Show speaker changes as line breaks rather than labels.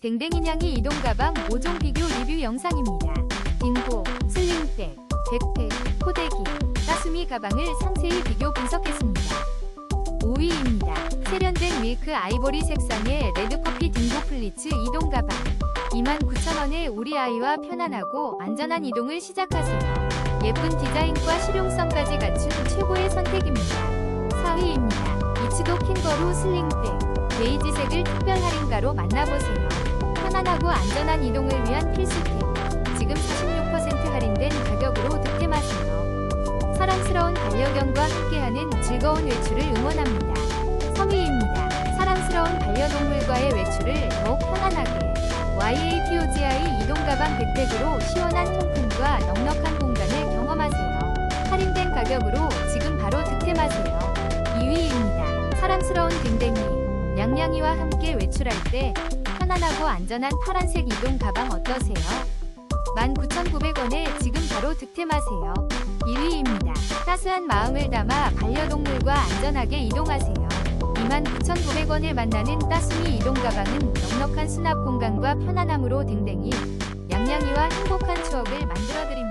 댕댕이냥이 이동 가방 5종 비교 리뷰 영상입니다. 딩고, 슬링백, 백팩, 포대기, 따수미 가방을 상세히 비교 분석했습니다. 5위입니다. 세련된 밀크 아이보리 색상의 레드커피 딩고 플리츠 이동 가방 29,000원에 우리 아이와 편안하고 안전한 이동을 시작하세요. 예쁜 디자인과 실용성까지 갖춘 최고의 선택입니다. 4위입니다. 이치도 킹거루 슬링백 베이지색을 특별 할인가로 만나보세요. 편안하고 안전한 이동을 위한 필수템. 지금 46% 할인된 가격으로 득템하세요. 사랑스러운 반려견과 함께하는 즐거운 외출을 응원합니다. 3위입니다. 사랑스러운 반려동물과의 외출을 더욱 편안하게. YAPOGI 이동 가방 백팩으로 시원한 통풍과 넉넉한 공간을 경험하세요. 할인된 가격으로 지금 바로 득템하세요. 2위입니다. 사랑스러운 댕댕이, 냥냥이와 함께 외출할 때 편안하고 안전한 파란색 이동 가방 어떠세요? 19,900원에 지금 바로 득템하세요. 1위입니다. 따스한 마음을 담아 반려동물과 안전하게 이동하세요. 29,900원에 만나는 따스미 이동 가방은 넉넉한 수납 공간과 편안함으로 댕댕이, 냥냥이와 행복한 추억을 만들어드립니다.